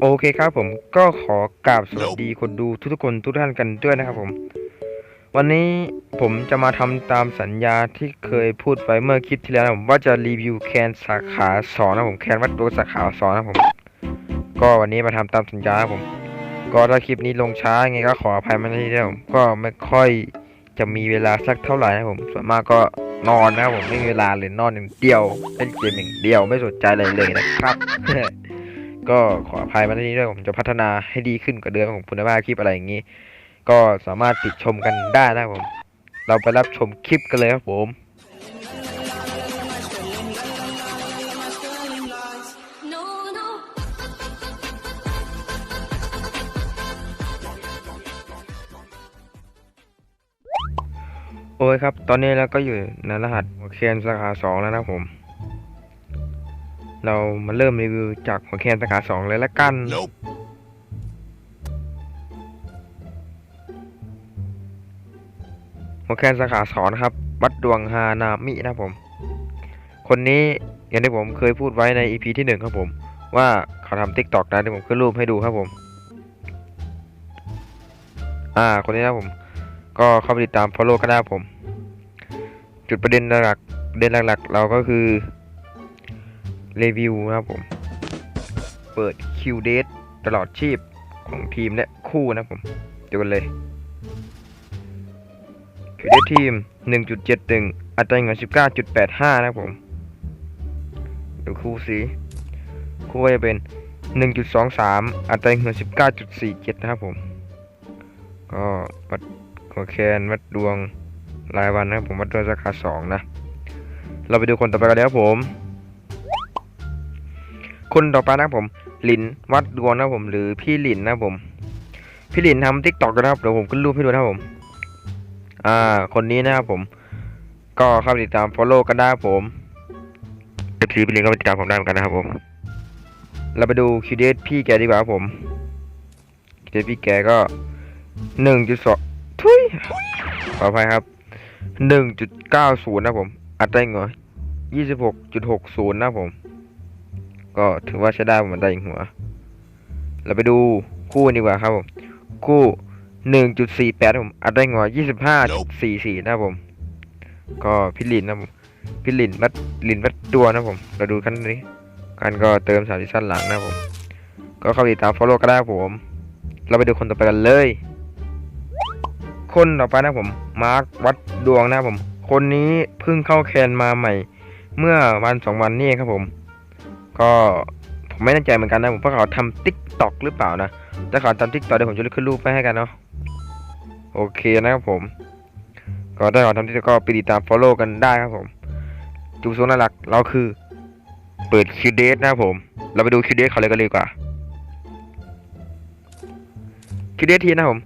โอเคครับผมก็ขอกราบสวัสดีคนดูทุกๆคนทุกท่านกันด้วยนะครับผม วันนี้ผมจะมาทำตามสัญญาที่เคยพูดไปเมื่อคลิปที่แล้วนะผมว่าจะรีวิวแคนสาขาสองนะผมแคนวัดตัวสาขาสองนะผม ก็วันนี้มาทำตามสัญญาครับผม ก็ถ้าคลิปนี้ลงช้าไงก็ขออภัยมาที่ด้วยผมก็ไม่ค่อยจะมีเวลาสักเท่าไหร่นะครับผมส่วนมากก็นอนนะครับผมไม่มีเวลาเลยนอนอย่างเดียวเล่นเกมอย่างเดียวไม่สนใจอะไรเลยนะครับ ก็ขออภัยมาที่นี้ด้วยผมจะพัฒนาให้ดีขึ้นกว่าเดิมของคุณภาพคลิปอะไรอย่างนี้ ก็สามารถติดชมกันได้นะครับผม เราไปรับชมคลิปกันเลยครับผมโอ้ยครับ ตอนนี้เราก็อยู่ในรหัสหัวแคนสาขาสองแล้วนะผม เรามาเริ่มรีวิวจากหัวแคนสาขาสองเลยละกัน Nope. หัวแคนสาขาสองนะครับ วัดดวงฮานามินะครับผม คนนี้อย่างที่ผมเคยพูดไว้ใน EP ที่หนึ่งครับผม ว่าเขาทำ TikTok นะที่ผมขึ้นรูปให้ดูครับผม อ่า คนนี้นะครับผม ก็เข้าไปติดตาม follow ก็ได้ครับผม จุดประเด็นหลักประเด็นหลักๆ เราก็คือ รีวิวนะครับผม เปิดคิวเดทตลอดชีพของทีมและคู่นะครับผมเดี๋ยวกันเลยคิวเดททีม 1.71 อัตราเงิน19.85 นะครับผมดูคู่สีคู่ก็จะเป็น 1.23 อัตราเงิน19.47 นะครับผม ก็วัดหัวแคนวัดดวงรายวันนะครับผมวัดดวงสาขาสองนะ เราไปดูคนต่อไปกันเลยครับผม คนต่อไปนะผมหลินวัดดวงนะผม หรือพี่หลินนะผม พี่หลินทำทิกตอกนะครับเดี๋ยวผมขึ้นรูปให้ดูนะผม อ่า คนนี้นะครับผม ก็เข้าไปติดตาม follow กันได้ผมเอฟซีพี่หลินก็ไปติดตามผมได้เหมือนกันนะครับผม เราไปดูคิวเดพี่แกดีกว่าครับผมคิวเดพี่แกก็หนึ่งจุดสองทุยขออภัยครับหนึ่งจุดเก้าศูนย์นะผม อัตราเงยยี่สิบหกจุดหกศูนย์นะผม ก็ถือว่าใช้ได้ผมอัตราหัว เราไปดูคู่ดีกว่าครับผม คู่หนึ่งจุดสี่แปดผมอัตราเงยยี่สิบห้าสี่สี่นะผม ก็พิลินนะผมพิลินวัดลินวัดตัวนะผม เราดูกันนี้กันก็เติมสามซีซั่นหลังนะผม ก็เข้าติดตาม follow ก็ได้ผม เราไปดูคนต่อไปกันเลย คนต่อไปนะผม มาร์ควัดดวงนะผม คนนี้เพิ่งเข้าแคนมาใหม่ เมื่อวันสองวันนี้ครับผม ก็ผมไม่แน่ใจเหมือนกันนะผมเพราเขาทำติ๊กต็อกหรือเปล่านะถ้าเขาทำติ๊กต็อกเดี๋ยวผมจะขึ้นรูปไปให้กันเนาะโอเคนะครับผม ก็ถ้าเขาทำติ๊กต็อกก็ไปติดตาม follow กันได้ครับผม จุดประสงค์หลักเราคือ เปิดคิวเดทนะครับผม เราไปดูคิวเดทเขาเลยกันเลยดีกว่าคิวเดททีนะครับผม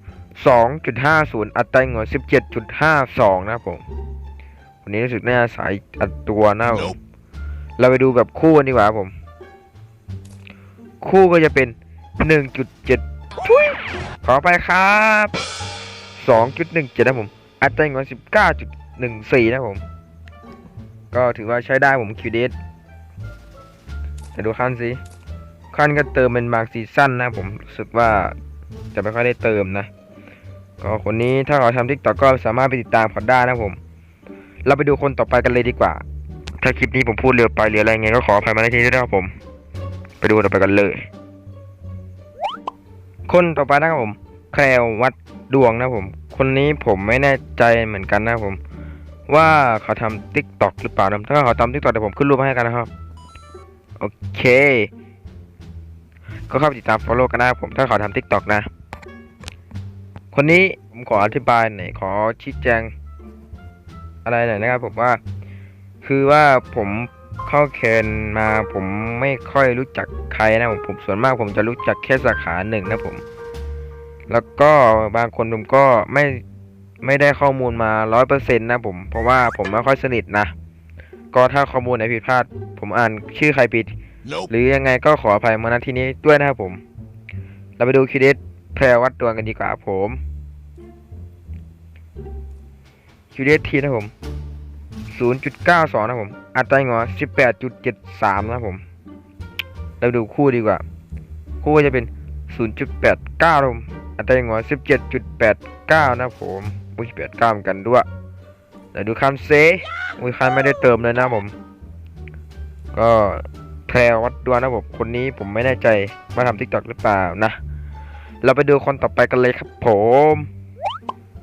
สองจุดห้าศูนย์อัตราเงินสิบเจ็ดจุดห้าสองนะครับผม วันนี้รู้สึกน่าสายอัดตัวนะครับผม Nope. เราไปดูแบบคู่กันดีกว่าผม คู่ก็จะเป็นหนึ่งจุดเจ็ดขอไปครับสองจุดหนึ่งเจ็ดนะครับผม อัตราเงินสิบเก้าจุดหนึ่งสี่นะครับผม ก็ถือว่าใช้ได้ผมคิวเดทแต่ดูขั้นสิขั้นก็เติมเป็นบางซีซั่นนะผม รู้สึกว่าจะไม่ค่อยได้เติมนะ ก็คนนี้ถ้าเขาทำทิกตอกก็สามารถไปติดตามเขาได้นะผม เราไปดูคนต่อไปกันเลยดีกว่า ถ้าคลิปนี้ผมพูดเร็วไปหรืออะไรเงี้ยก็ขออภัยมาในที่นี้ด้วยครับผม ไปดูต่อไปกันเลย คนต่อไปนะครับผม แคลววัดดวงนะผม คนนี้ผมไม่แน่ใจเหมือนกันนะผม ว่าเขาทำทิกต็อกหรือเปล่านะถ้าเขาทำทิกต็อกเดี๋ยวผมขึ้นรูปให้กันนะครับ โอเค ก็เข้าไปติดตาม follow กันนะครับผม ถ้าเขาทำ TikTok นะ คนนี้ผมขออธิบายหน่อยขอชี้แจง อะไรหน่อยนะครับผมว่า คือว่าผม เข้าเคนมาผมไม่ค่อยรู้จักใครนะผมผมส่วนมากผมจะรู้จักแค่สาขาหนึ่งนะผม แล้วก็บางคนผมก็ไม่ไม่ได้ข้อมูลมาร้อยเปอร์เซ็นต์นะผม เพราะว่าผมไม่ค่อยสนิทนะ ก็ถ้าข้อมูลไหนผิดพลาด ผมอ่านชื่อใครผิด Nope. หรือยังไงก็ขออภัยมาณที่นี้ด้วยนะครับผม เราไปดูคิวเดสแพรวัดดวงกันดีกว่าครับผมคิวเดสทีนะครับผม 0.92 นะครับผม อัตราเงา18.73 นะผม เราดูคู่ดีกว่า คู่จะเป็น 0.89ครับผมอัตราหัว17.89 นะผมอุ้ย89เหมือนกันด้วยเดี๋ยวดูคันเซอุ้ยคันไม่ได้เติมเลยนะผม ก็แพรวัดดวงนะผมคนนี้ผมไม่แน่ใจว่าทำทิกตอกหรือเปล่านะ เราไปดูคนต่อไปกันเลยครับผม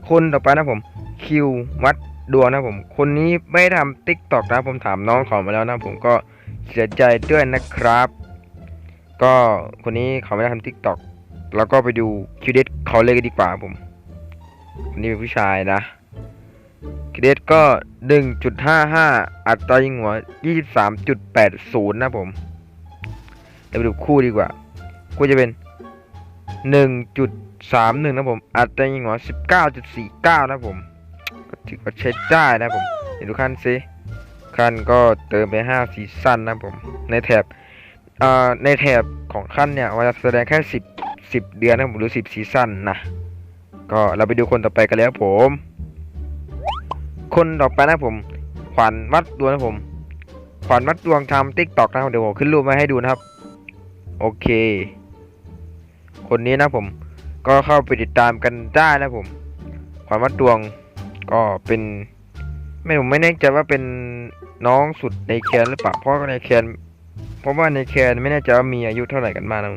คนต่อไปนะผม คิววัด ดวงนะผม คนนี้ไม่ทำติ๊กตอกนะผมถามน้องเขามาแล้วนะผมก็เสียใจด้วยนะครับ ก็คนนี้เขาไม่ได้ทำติ๊กตอกแล้วก็ไปดูคิวเดสเขาเลยกันดีกว่าผมคนนี้เป็นผู้ชายนะคิวเดสก็ 1.55 อัตรายิงหัว 23.80 นะผมเราไปดูคู่ดีกว่า คู่จะเป็น 1.31 นะผม อัตรายิงหัว 19.49 นะผม ถือว่าใช้ได้นะผมเดี๋ยวดูขั้นซิขั้นก็เติมไป5ซีซั่นนะผมในแถบในแถบของขั้นเนี่ยว่าจะแสดงแค่ 10 10 เดือนนะผมหรือ 10 ซีซั่นนะก็เราไปดูคนต่อไปกันแล้วผม คนต่อไปนะผม ขวัญวัดดวงนะผม ขวัญวัดดวงทำติ๊กตอกนะเดี๋ยวผมขึ้นรูปมาให้ดูนะครับ โอเค คนนี้นะผม ก็เข้าไปติดตามกันได้นะผม ขวัญวัดดวง ก็เป็น ไม่ผมไม่แน่ใจว่าเป็นน้องสุดในแคนหรือเปล่าเพราะในแคนเพราะว่าในแคนไม่แน่ใจว่ามีอายุเท่าไหร่กันมากนะ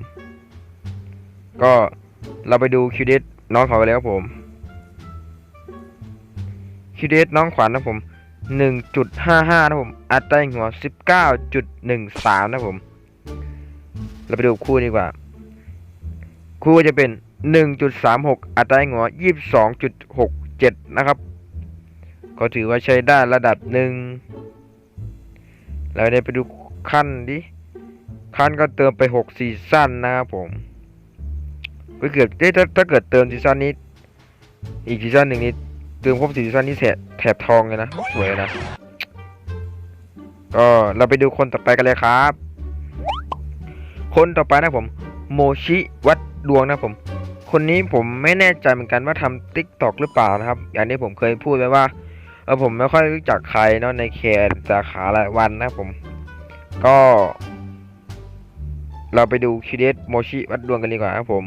ก็เราไปดูคิวเดสน้องเขาไปแล้วผมคิวเดสน้องขวัญนะผมหนึ่งจุดห้าห้านะผม อัตราหัวสิบเก้าจุดหนึ่งสามนะผม เราไปดูคู่ดีกว่า คู่จะเป็นหนึ่งจุดสามหกอัตราหัวยี่สิบสองจุดหกเจ็ดนะครับ ก็ถือว่าใช้ได้ระดับหนึ่งเราได้ไปดูขั้นดิ ขั้นก็เติมไปหกซีซั่นนะครับผมก็เกิดถ้าถ้าเกิดเติมซีซั่นนี้ อีกซีซั่นหนึ่งนี้เติมครบซีซั่นนี้แถบแถบทองเลยนะ สวยนะ ก็เราไปดูคนต่อไปกันเลยครับ คนต่อไปนะผม โมชิวัดดวงนะผม คนนี้ผมไม่แน่ใจเหมือนกันว่าทำติ๊กตอกหรือเปล่านะครับ อย่างที่ผมเคยพูดไปว่า เออผมไม่ค่อยรู้จักใครเนาะในแคนสาขารายวันนะผม ก็ เราไปดูคิเดสโมชิวัดดวงกันดีกว่าครับผม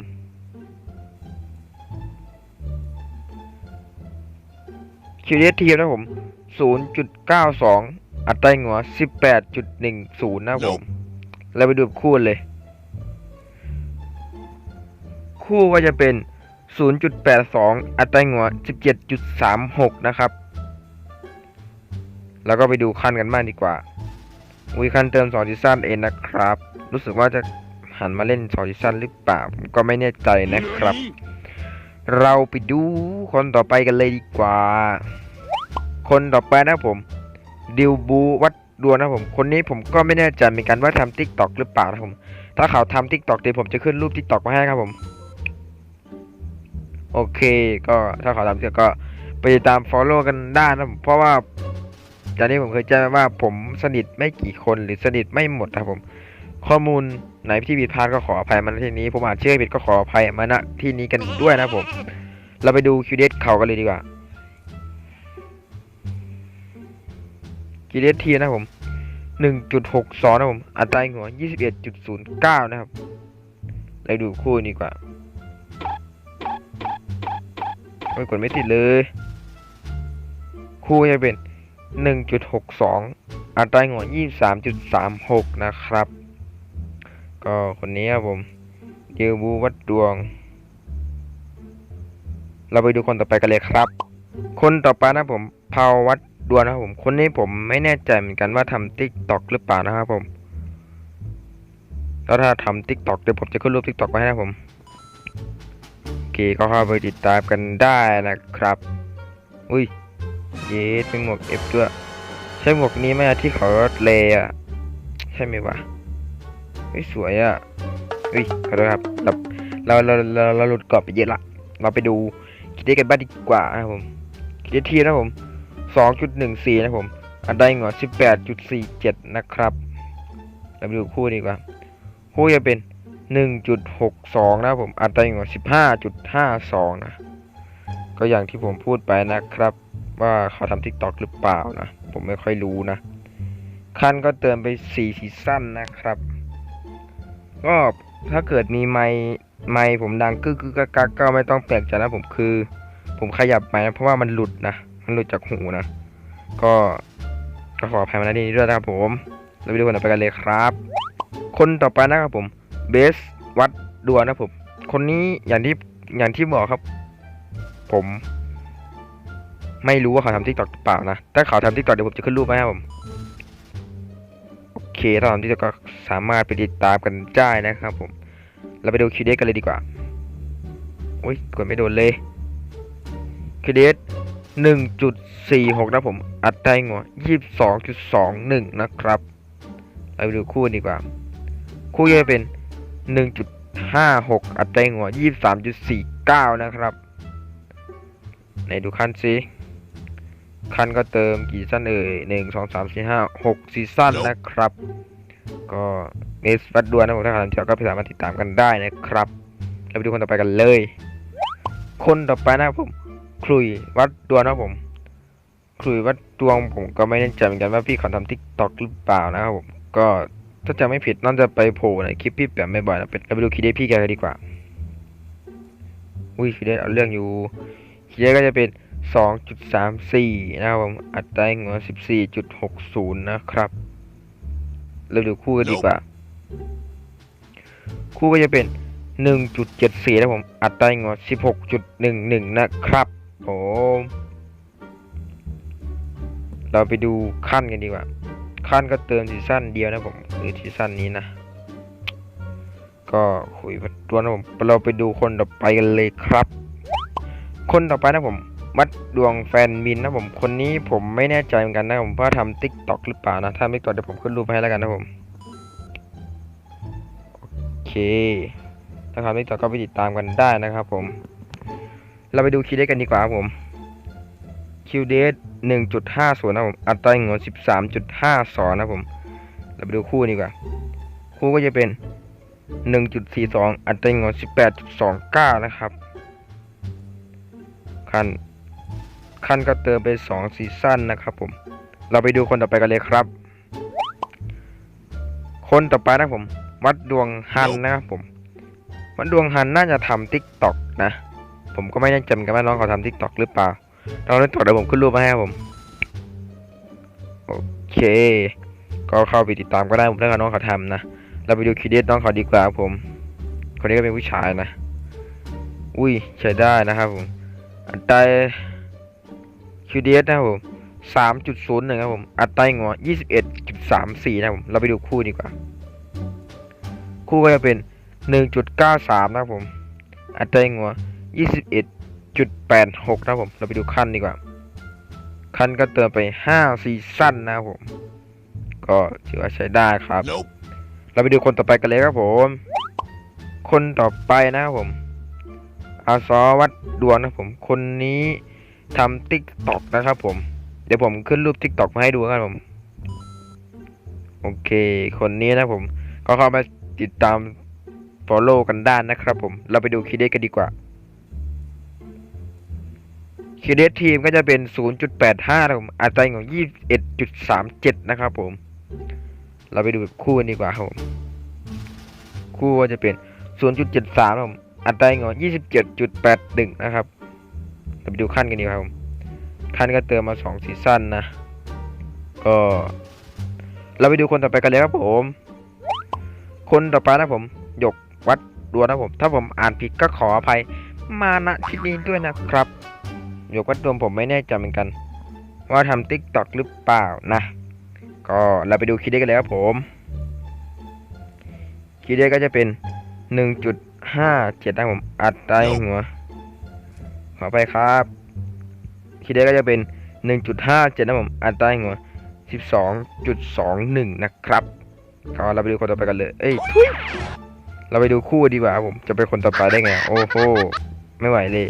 คิวเดสทีมนะผม 0.92 อัตราหัว 18.10 นะผม เราไปดูคู่เลย คู่ก็จะเป็น 0.82 อัตราหัว 17.36 นะครับ แล้วก็ไปดูขั้นกันบ้างดีกว่าวีขั้นเติม2ซีซั่นเองนะครับ รู้สึกว่าจะหันมาเล่น2ซีซั่นหรือเปล่าผมก็ไม่แน่ใจนะครับ เราไปดูคนต่อไปกันเลยดีกว่า คนต่อไปนะผมดิวบูวัดดวงนะผม คนนี้ผมก็ไม่แน่ใจเหมือนกันว่าทำทิกตอกหรือเปล่านะผม ถ้าเขาทำทิกตอกเดี๋ยวผมจะขึ้นรูปทิกตอกมาให้ครับผม โอเค ก็ถ้าเขาทำเสร็จก็ไปตาม follow กันได้นะผมเพราะว่า จากนี้ผมเคยแจ้งว่าผมสนิทไม่กี่คนหรือสนิทไม่หมดนะครับผม ข้อมูลไหนที่ผิดพลาดก็ขออภัยมาณที่นี้ ผมอาจเชื่อผิดก็ขออภัยมาณที่นี้กันด้วยนะผม เราไปดูคิวเดสเขากันเลยดีกว่าคิวเดสทีนะผมหนึ่งจุดหกสองนะผม อัตราหัวยี่สิบเอ็ดจุดศูนย์เก้านะครับเราดูคู่นี้กว่าไม่กดไม่ติดเลย คู่จะเป็น หนึ่งจุดหกสองอัตราหัวยี่สามจุดสามหกนะครับ ก็คนนี้ครับผมเดวบูวัดดวง เราไปดูคนต่อไปกันเลยครับ คนต่อไปนะผมภาววัดดวงนะครับผม คนนี้ผมไม่แน่ใจเหมือนกันว่าทำติ๊กตอกหรือเปล่านะครับผมแล้วถ้าทำติ๊กตอกเดี๋ยวผมจะขึ้นรูปติ๊กตอกไว้ให้นะผมโอเคก็เข้าไปติดตามกันได้นะครับ อุ้ย เย้เป็นหมวกเอฟด้วย ใช่หมวกนี้ไหมอะที่เขาเลอะใช่ไหมวะเฮ้ยสวยอะเฮ้ยขอโทษครับเราเราเราเราหลุดกรอบไปเยอะละ เราไปดูคิดได้กันบ้างดีกว่านะครับผมคิดได้ทีนะผมสองจุดหนึ่งสี่นะผมอันได้หัวสิบแปดจุดสี่เจ็ดนะครับเราไปดูคู่ดีกว่า คู่จะเป็นหนึ่งจุดหกสองนะผมอันได้หัวสิบห้าจุดห้าสองนะก็อย่างที่ผมพูดไปนะครับ ว่าเขาทำทิกตอกหรือเปล่านะ ผมไม่ค่อยรู้นะ ขั้นก็เติมไปสี่ซีซั่นนะครับ ก็ถ้าเกิดมีไม้ไม้ผมดังกึกกึกกักก็ไม่ต้องแปลกใจนะผมคือ ผมขยับไปนะเพราะว่ามันหลุดนะ มันหลุดจากหูนะ ก็ก็ขออภัยมาณที่นี้ด้วยนะครับผมเราไปดูคนต่อไปกันเลยครับ คนต่อไปนะครับผมเบสวัดดวงนะผม คนนี้อย่างที่อย่างที่บอกครับ ผม ไม่รู้ว่าเขาทำทิกตอกหรือเปล่านะ ถ้าเขาทำทิกตอกเดี๋ยวผมจะขึ้นรูปมาให้ผม โอเคถ้าทำทิกตอกก็สามารถไปติดตามกันได้นะครับผม เราไปดูคิวเดสกันเลยดีกว่า อุ้ยกดไม่โดนเลยคิวเดสหนึ่งจุดสี่หกนะผม อัดได้งัวยี่สิบสองจุดสองหนึ่งนะครับ เราไปดูคู่ดีกว่า คู่จะเป็นหนึ่งจุดห้าหกอัดได้งัวยี่สิบสามจุดสี่เก้านะครับไหนดูขั้นซิ ขั้นก็เติมกี่ซีซั่นเอ่ยหนึ่งสองสามสี่ห้าหกซีซั่นนะครับ ก็เมสวัดดวนนะผมถ้าใครสนใจก็ไปสามารถติดตามกันได้นะครับเราไปดูคนต่อไปกันเลย คนต่อไปนะครับผมคลุยวัดดวนนะครับผมคลุยวัดดวงผมก็ไม่แน่ใจเหมือนกันว่าพี่เขาทำทิกตอกหรือเปล่านะครับผมก็ถ้าจะไม่ผิดน่าจะไปโผล่ในคลิปพี่แบบไม่บ่อยนะเป็นเราไปดูคีย์เดทพี่แกกันดีกว่า อุ้ยคีย์เดทเอาเรื่องอยู่คีย์เดทก็จะเป็น สองจุดสามสี่นะครับผมอัตราเงินสิบสี่จุดหกศูนย์นะครับ เราดูคู่กันดีกว่า คู่ก็จะเป็นหนึ่งจุดเจ็ดสี่นะผม อัตราเงินสิบหกจุดหนึ่งหนึ่งนะครับผมเราไปดูขั้นกันดีกว่า ขั้นก็เติมซีซั่นเดียวนะผมคือซีซั่นนี้นะก็คุยตัวนะผมเราไปดูคนต่อไปกันเลยครับ คนต่อไปนะผม มัดดวงแฟนมินนะผมคนนี้ผมไม่แน่ใจเหมือนกันนะผมว่าทำติ๊กต็อกหรือเปล่านะถ้าไม่ตอกเดี๋ยวผมขึ้นรูปให้แล้วกันนะผมโอเคถ้าทำติ๊กต็อกก็ไปติดตามกันได้นะครับ ผม เราไปดูคิวเดทกันดีกว่าครับผมคิวเดทหนึ่งจุดห้าศูนย์นะผมอัตราเงินสิบสามจุดห้าสองนะผม เราไปดูคู่ดีกว่า คู่ก็จะเป็นหนึ่งจุดสี่สองอัตราเงินสิบแปดจุดสองเก้านะครับขั้น ขั้นก็เติมไปสองซีซั่นนะครับผม เราไปดูคนต่อไปกันเลยครับ คนต่อไปนะผม วัดดวงฮันนะครับผม วัดดวงฮันน่าจะทำทิกตอกนะ ผมก็ไม่แน่ใจกันว่าน้องเขาทำทิกตอกหรือเปล่าเราเล่นต่อเดี๋ยวผมขึ้นรูปมาให้ครับผม โอเค ก็เข้าไปติดตามก็ได้ผมถ้าเกิดน้องเขาทำนะ เราไปดูคีย์เดทน้องเขาดีกว่าครับผม คนนี้ก็เป็นผู้ชายนะ อุ้ยใช้ได้นะครับผมอัตรา QDS นะครับผมสามจุดศูนย์หนึ่งครับผมอัตราหัวยี่สิบเอ็ดจุดสามสี่นะครับผมเราไปดูคู่ดีกว่า คู่ก็จะเป็นหนึ่งจุดเก้าสามนะครับผม อัตราหัวยี่สิบเอ็ดจุดแปดหกนะครับผมเราไปดูขั้นดีกว่า ขั้นก็เติมไปห้าซีซั่นนะครับผม ก็ถือว่าใช้ได้ครับ Nope. เราไปดูคนต่อไปกันเลยครับผม คนต่อไปนะครับผมอาซอวัดดวงนะครับผม คนนี้ ทำติ๊กตอกนะครับผม เดี๋ยวผมขึ้นรูปติ๊กตอกมาให้ดูครับผม โอเค คนนี้นะผม ก็เข้ามาติดตาม follow กันด้านนะครับผม เราไปดูคีย์เดทกันดีกว่าคีย์เดททีมก็จะเป็น 0.85นะครับผมอัตราของ 21.37 นะครับผม เราไปดูคู่กันดีกว่าครับผม คู่ก็จะเป็น 0.73ครับผมอัตราเงิน27.81 นะครับ เราไปดูขั้นกันดีครับผมขั้นก็เติมมา2ซีซั่นนะ ก็ เราไปดูคนต่อไปกันเลยครับผม คนต่อไปนะผมหยกวัดดวงนะผม ถ้าผมอ่านผิดก็ขออภัยมาณที่นี้ด้วยนะครับหยกวัดดวงผมไม่แน่ใจเหมือนกัน ว่าทำติ๊กต็อกหรือเปล่านะ ก็เราไปดูคีย์เดทกันเลยครับผมคีย์เดทก็จะเป็น 1.57นะผมอัดใต้หัว ขอไปครับคีย์เดทก็จะเป็น 1.57นะผมอัดใต้หัว12.21 นะครับก็เราไปดูคนต่อไปกันเลย เอ้ยทุยเราไปดูคู่ดีกว่าผมจะเป็นคนต่อไปได้ไง โอ้โหไม่ไหวเลย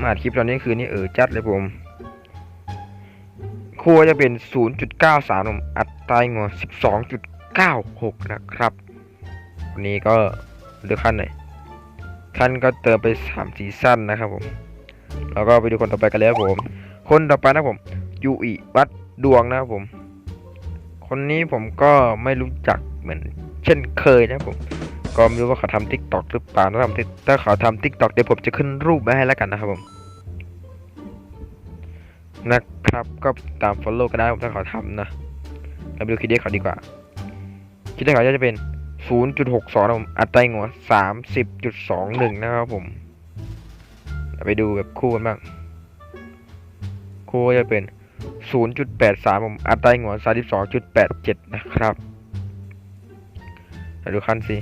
มาอัดคลิปตอนนี้คืนนี้เออจัดเลยผม คู่จะเป็น 0.93ผมอัตรางัว12.96 นะครับวันนี้ก็ดูขั้นหน่อยขั้นก็เติมไป3ซีซั่นนะครับผม แล้วก็ไปดูคนต่อไปกันเลยครับผม คนต่อไปนะผมยูอิวัดดวงนะครับผม คนนี้ผมก็ไม่รู้จักเหมือน เช่นเคยนะผม ก็ไม่รู้ว่าเขาทำทิกตอกหรือเปล่าถ้าทำถ้าเขาทำทิกตอกเดี๋ยวผมจะขึ้นรูปไว้ให้แล้วกันนะครับผมนะครับก็ตาม follow กันได้ผมถ้าเขาทำนะเราไปดูคิดเดเขาดีกว่า คิดเดเขาจะเป็น 0.62นะผมอัตราหัว30.21 นะครับผม ไปดูแบบคู่กันบ้าง คู่ก็จะเป็น 0.83ผมอัตราหัว32.87 นะครับเราดูขั้นสิ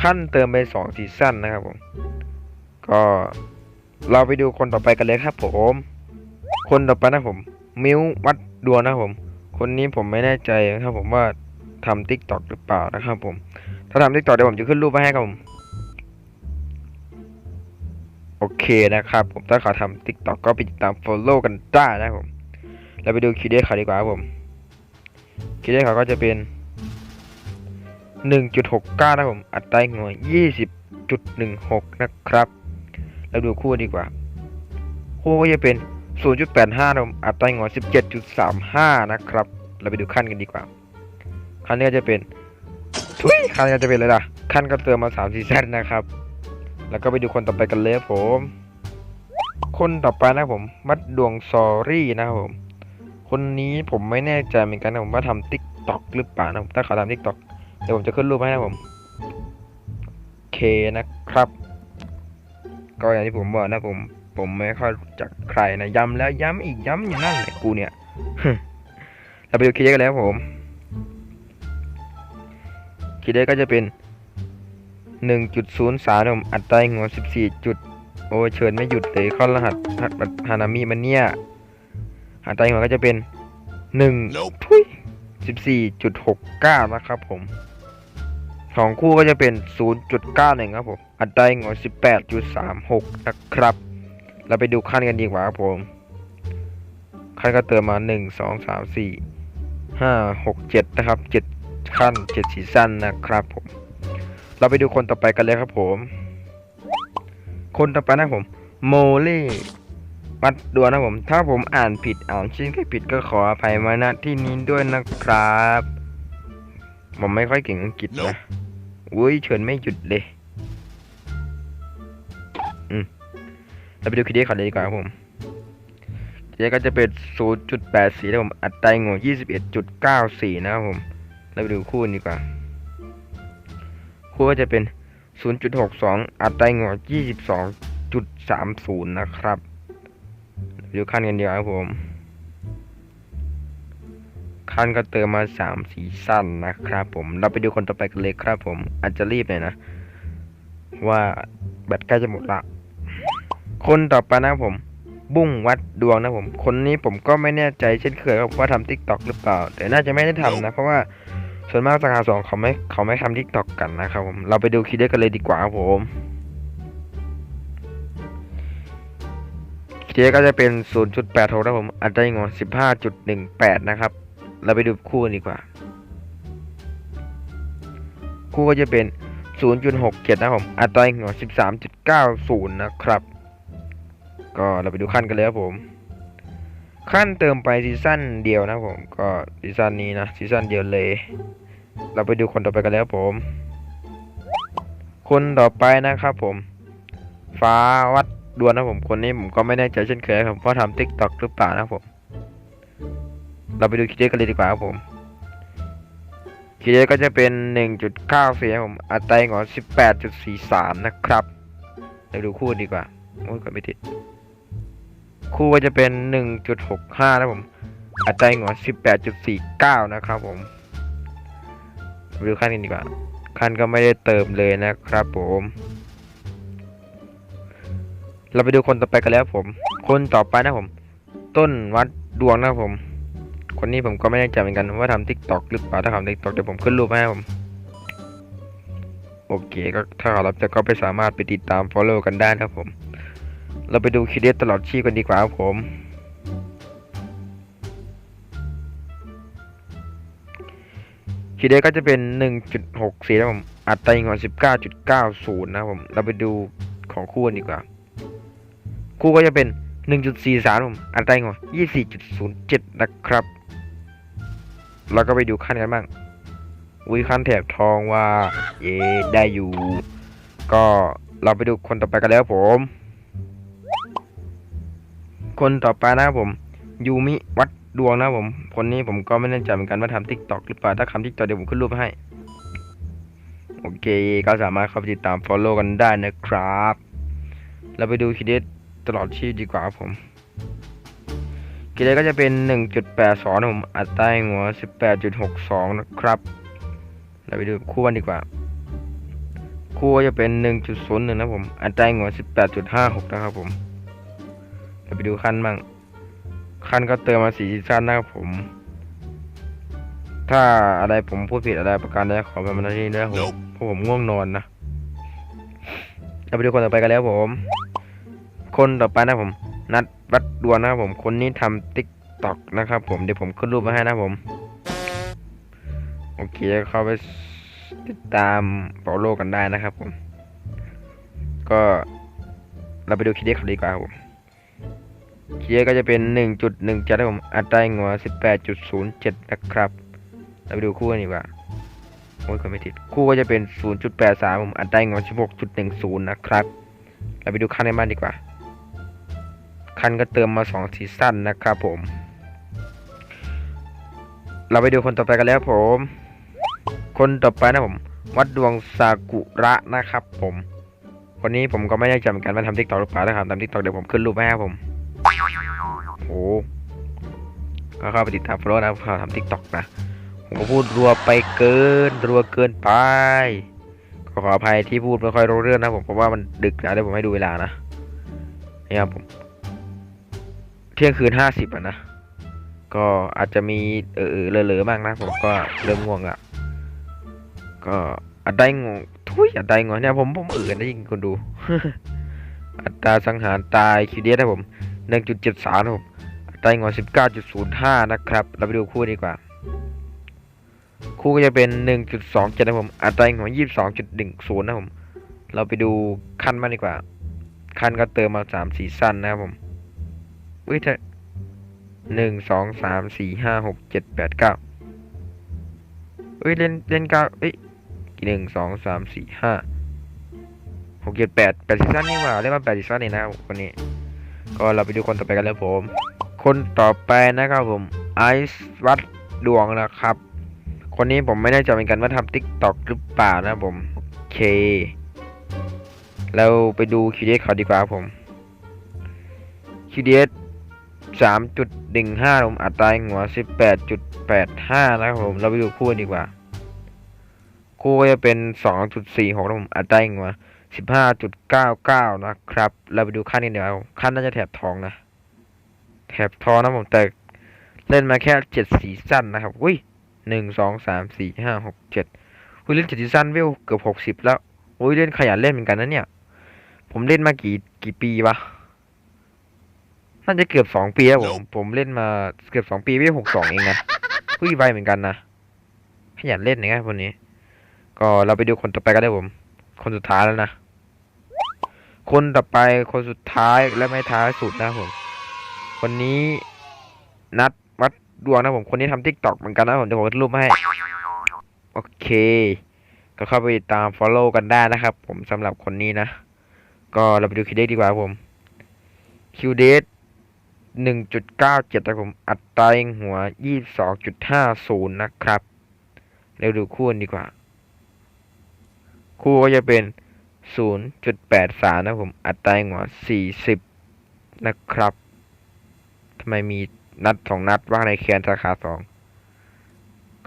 ขั้นเติมไป2ซีซั่นนะครับผม ก็เราไปดูคนต่อไปกันเลยครับผม คนต่อไปนะผม มิววัดดวงนะครับผม คนนี้ผมไม่แน่ใจนะครับผมว่าทำทิกตอกหรือเปล่านะครับผม ถ้าทำทิกตอกเดี๋ยวผมจะขึ้นรูปมาให้ครับผม เคนะครับผมถ้าเขาทำทิกตอกก็ไปติดตาม follow กันได้นะผมเราไปดูคีย์เดทเขาดีกว่าผมคีย์เดทเขาก็จะเป็น 1.69 นะผม อัตราหัวย 20.16 นะครับ เราดูคู่ดีกว่า คู่ก็จะเป็น 0.85 นะผม อัตราหัว17.35 นะครับ เราไปดูขั้นกันดีกว่า ขั้นนี้ก็จะเป็นทุยขั้นก็จะเป็นอะไรล่ะ ขั้นก็เติมมา3ซีซั่นนะครับ แล้วก็ไปดูคนต่อไปกันเลยครับผม คนต่อไปนะผม มัดดวงซอรี่นะครับผม คนนี้ผมไม่แน่ใจเหมือนกันนะผมว่าทำติ๊กต็อกหรือเปล่านะผมถ้าเขาทำติ๊กต็อกเดี๋ยวผมจะขึ้นรูปให้นะผมโอเคนะครับ ก็อย่างที่ผมบอกนะผม ผมไม่ค่อยรู้จักใครนะย้ำแล้วย้ำอีกย้ำอยู่นั่นแหละกูเนี่ยเราไปดูคีย์เดกันแล้วครับผมคีย์เดก็จะเป็น 1.03นะผมอัตราหัว14จุดโอ้ยเชิญไม่หยุดเลยข้อรหัสฮานามิมันเนี่ยอัตราหัวก็จะเป็น1 Nope. ทุย14.69 นะครับผมสองคู่ก็จะเป็น 0.91 ครับผม อัตราหัว18.36 นะครับ เราไปดูขั้นกันดีกว่าครับผม ขั้นก็เติมมา 1 2 3 4 5 6 7 นะครับ 7 ขั้น 7 ซีซั่นนะครับผม เราไปดูคนต่อไปกันเลยครับผม คนต่อไปนะผม โมเล่วัดดวนนะผม ถ้าผมอ่านผิดอ่านชื่อใครผิดก็ขออภัยมาณที่นี้ด้วยนะครับ ผมไม่ค่อยเก่งอังกฤษนะอุ้ยเฉินไม่หยุดเลยอืมเราไปดูคีย์เดทเขาเลยดีกว่าครับผมคีย์เดทก็จะเป็น 0.84นะผม อัตราโง่21.94 นะครับผม เราไปดูคู่นี้ดีกว่า คู่ก็จะเป็น 0.62 อัตราโง่22.30 นะครับดูขั้นกันดีกว่าครับผม ขั้นก็เติมมา 3 สีสั้นนะครับผม เราไปดูคนต่อไปกันเลยครับผม อาจจะรีบหน่อยนะ ว่าแบตใกล้จะหมดละ คนต่อไปนะผม บุ้งวัดดวงนะผม คนนี้ผมก็ไม่แน่ใจเช่นเคยครับว่าทำทิกตอกหรือเปล่า แต่น่าจะไม่ได้ทำนะ เพราะว่า ส่วนมากสาขาสองเขาไม่เขาไม่ทำทิกตอกกันนะครับผม เราไปดูคีย์เดทกันเลยดีกว่าครับผมคีย์เดทก็จะเป็น 0.86นะผมอัตราเงา15.18 นะครับ เราไปดูคู่กันดีกว่า คู่ก็จะเป็น 0.67 นะผมอัตราหัว13.90 นะครับ ก็เราไปดูขั้นกันเลยครับผม ขั้นเติมไปซีซั่นเดียวนะผมก็ซีซั่นนี้นะซีซั่นเดียวเลย เราไปดูคนต่อไปกันเลยครับผม คนต่อไปนะครับผม ฟ้าวัดดวนนะผมคนนี้ผมก็ไม่แน่ใจเช่นเคยครับว่าทำติ๊กต็อกหรือเปล่านะผม เราไปดูคีย์เดกันเลยดีกว่าครับผมคีย์เดก็จะเป็น 1.94ครับผมอัตราของ18.43 นะครับเราดูคู่ดีกว่าโอ้ยกดไม่ติด คู่ก็จะเป็น 1.65 นะผม อัตราของ18.49 นะครับผมดูขั้นกันดีกว่า ขั้นก็ไม่ได้เติมเลยนะครับผม เราไปดูคนต่อไปกันแล้วผม คนต่อไปนะผม ต้นวัดดวงนะผม คนนี้ผมก็ไม่แน่ใจเหมือนกันว่าทำทิกตอกหรือเปล่าถ้าทำทิกตอกเดี๋ยวผมขึ้นรูปให้ผมโอเคก็ถ้าเขารับจะก็ไปสามารถไปติดตาม follow กันได้นะครับผม เราไปดูคีเดตตลอดชีพกันดีกว่าครับผมคีเดตก็จะเป็น 1.64นะผม อัตรายิงของ 19.90 นะผม เราไปดูของคู่กันดีกว่า คู่ก็จะเป็น 1.43 ผม อัตรายิงของ 24.07 นะครับแล้วก็ไปดูขั้นกันบ้างวิคันแถบทองว่า เย่ได้อยู่ ก็เราไปดูคนต่อไปกันแล้วผม คนต่อไปนะครับผมยูมิวัดดวงนะผมคนนี้ผมก็ไม่แน่ใจเหมือนกันว่าทำทิกตอกหรือเปล่าถ้าทำทิกตอกเดี๋ยวผมขึ้นรูปให้โอเคก็สามารถเข้าไปติดตาม follow กันได้นะครับ เราไปดูคีเดสตลอดชีพดีกว่าผมคีเดสก็จะเป็น 1.82นะผมอัตราหัว 18.62 นะครับ เราไปดูคู่กันดีกว่า คู่ก็จะเป็น 1.01 นะผม อัตราหัว 18.56 นะครับผม เราไปดูขั้นบ้างขั้นก็เติมมาสี่ซีซั่นนะครับผม ถ้าอะไรผมพูดผิดอะไรประการใดขอเป็นมาที่ด้วยครับผมเพราะผมง่วงนอนนะเราไปดูคนต่อไปกันแล้วผม คนต่อไปนะผม นัดวัดดวงนะครับผม คนนี้ทำติ๊กต็อกนะครับ ผมเดี๋ยวผมขึ้นรูปมาให้นะผมโอเคเข้าไปติดตาม follow กันได้นะครับผม ก็เราไปดูคลิปเขาดีกว่าครับผม เคียร์ก็จะเป็น 1.17นะครับผมอัตราหัว 18.07 นะครับ เราไปดูคู่กันดีกว่าโอ้ยคนไม่ติด คู่ก็จะเป็น 0.83 ผมอัตราหัว 16.10 นะครับ เราไปดูคันในบ้านดีกว่า คันก็เติมมา 2 ซีซั่นนะครับผม เราไปดูคนต่อไปกันแล้วผม คนต่อไปนะผม วัดดวงซากุระนะครับผมคนนี้ผมก็ไม่ได้จำกันว่าทำทิกตอกหรือเปล่าถ้าทำทำทิกตอกเดี๋ยวผมขึ้นรูปให้ครับผม โหก็เข้าไปติดตาม follow นะเขาทำทิกตอกนะ ผมก็พูดรัวไปเกิน รัวเกินไปก็ขออภัยที่พูดไม่ค่อยรู้เรื่องนะผมเพราะว่ามันดึกนะเดี๋ยวผมให้ดูเวลานะนี่ครับผม เที่ยงคืนห้าสิบอะนะ ก็อาจจะมีเออเออเลอะๆบ้างนะ ผมก็เริ่มง่วงละก็อัดได้งงทุยอัดได้งงเนี่ยผมผมเออได้ยิงคนดู อัตราสังหารตายคิวเดียนะผม หนึ่งจุดเจ็ดสามผมอัตราเงินสิบเก้าจุดศูนย์ห้านะครับ เราไปดูคู่ดีกว่า คู่ก็จะเป็นหนึ่งจุดสองเจ็ดนะผมอัตราเงินยี่สิบสองจุดหนึ่งศูนย์นะผมเราไปดูขั้นมาดีกว่า ขั้นก็เติมมาสามสี่สั้นนะครับผมเฮ้ยเธอหนึ่งสองสามสี่ห้าหกเจ็ดแปดเก้าเฮ้ยเล่นเล่นเก้าเอ้ยหนึ่งสองสามสี่ห้าหกเจ็ดแปดแปดซีซั่นนี่หว่าเล่นมาแปดซีซั่นเองนะครับคนนี้ ก็เราไปดูคนต่อไปกันเลยผม คนต่อไปนะครับผมไอซ์วัดดวงนะครับ คนนี้ผมไม่แน่ใจเหมือนกันว่าทำติ๊กต็อกหรือเปล่านะผมโอเค เราไปดูคิวเดสเขาดีกว่าผมคิวเดสสามจุดหนึ่งห้าผมอัตราหัวสิบแปดจุดแปดห้านะครับผมเราไปดูคู่ดีกว่า คู่ก็จะเป็นสองจุดสี่หกนะผมอัตราหัว สิบห้าจุดเก้าเก้านะครับ เราไปดูขั้นนี้เดี๋ยวขั้นน่าจะแถบทองนะ แถบทองนะผมแต่เล่นมาแค่เจ็ดสีสั้นนะครับ อุ้ยหนึ่งสองสามสี่ห้าหกเจ็ดอุ้ยเล่นเจ็ดสีสั้นเวลเกือบหกสิบแล้ว อุ้ยเล่นขยันเล่นเหมือนกันนะเนี่ย ผมเล่นมากี่กี่ปีวะ น่าจะเกือบสองปีแล้วผม ผมเล่นมาเกือบสองปีเวลหกสองเองนะอุ้ยไวเหมือนกันนะ ขยันเล่นนะครับคนนี้ ก็เราไปดูคนต่อไปกันได้ผม คนสุดท้ายแล้วนะ คนต่อไปคนสุดท้ายและไม่ท้ายสุดนะผม คนนี้นัดวัดดวงนะผม คนนี้ทำทิกตอกเหมือนกันนะผมเดี๋ยวผมจะรูปมาให้ โอเค ก็เข้าไปตาม follow กันได้นะครับ ผมสำหรับคนนี้นะ ก็เราไปดูคิวเดทดีกว่าผมคิวเดทหนึ่งจุดเก้าเจ็ดนะผม อัตราหัวยี่สองจุดห้าศูนย์นะครับ เร็วดูคู่นดีกว่า คู่ก็จะเป็น 0.83 นะผม อัตราหัว40 นะครับทำไมมีนัดสองนัดว่างในแคนสาขาสอง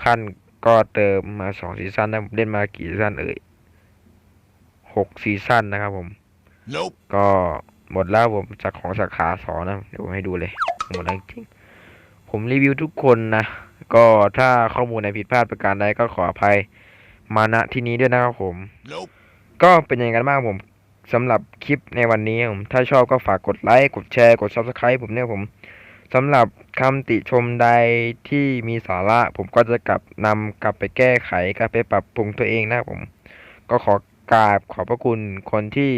ขั้นก็เติมมาสองซีซั่นนะผมเล่นมากี่ซีซั่นเอ่ยหกซีซั่นนะครับผม Nope. ก็หมดแล้วผมจากของสาขาสองนะเดี๋ยวผมให้ดูเลย หมดแล้วจริงๆผมรีวิวทุกคนนะ ก็ถ้าข้อมูลไหนผิดพลาดประการใดก็ขออภัยมาณที่นี้ด้วยนะครับผม Nope. ก็เป็นอย่างนั้นบ้างผมสำหรับคลิปในวันนี้ผมถ้าชอบก็ฝากกดไลค์กดแชร์กด subscribe ผมเนี่ยผมสำหรับคำติชมใดที่มีสาระ ผมก็จะกลับนำกลับไปแก้ไขกลับไปปรับปรุงตัวเองนะผม ก็ขอกราบขอบพระคุณคนที่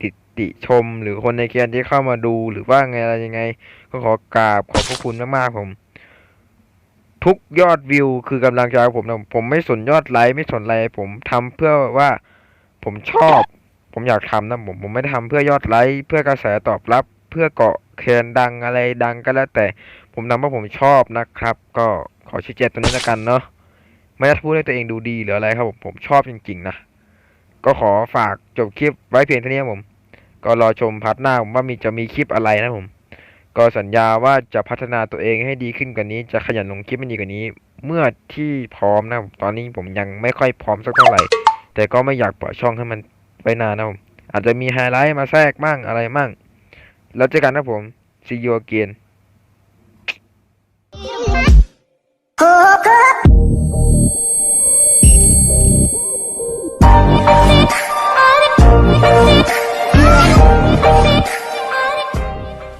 ติติชม หรือคนในเคียนที่เข้ามาดูหรือว่าไงอะไรยังไง ก็ขอกราบขอบพระคุณมากๆผม ทุกยอดวิวคือกำลังใจของผมนะผมไม่สนยอดไลค์ไม่สนอะไรผมทำเพื่อว่า ผมชอบ ผมอยากทำนะผมผมไม่ได้ทำเพื่อยอดไลค์เพื่อกระแสตอบรับ เพื่อเกาะแคนดังอะไรดังก็แล้ว แต่ผมทำเพราะผมชอบนะครับ ก็ขอชี้แจงตัวนี้แล้วกันเนาะไม่ได้พูดให้ตัวเองดูดีหรืออะไรครับผมผมชอบจริงๆนะก็ขอฝากจบคลิปไว้เพียงเท่านี้ผม ก็รอชมพาร์ทหน้าผมว่ามีจะมีคลิปอะไรนะผม ก็สัญญาว่าจะพัฒนาตัวเองให้ดีขึ้นกว่านี้ จะขยันลงคลิปมันดีกว่านี้ เมื่อที่พร้อมนะตอนนี้ผมยังไม่ค่อยพร้อมสักเท่าไหร่ แต่ก็ไม่อยากปล่อยช่องให้มันไปนานนะผมอาจจะมีไฮไลท์มาแทรกมั่งอะไรมั่ง แล้วเจอกันนะผมซี e you again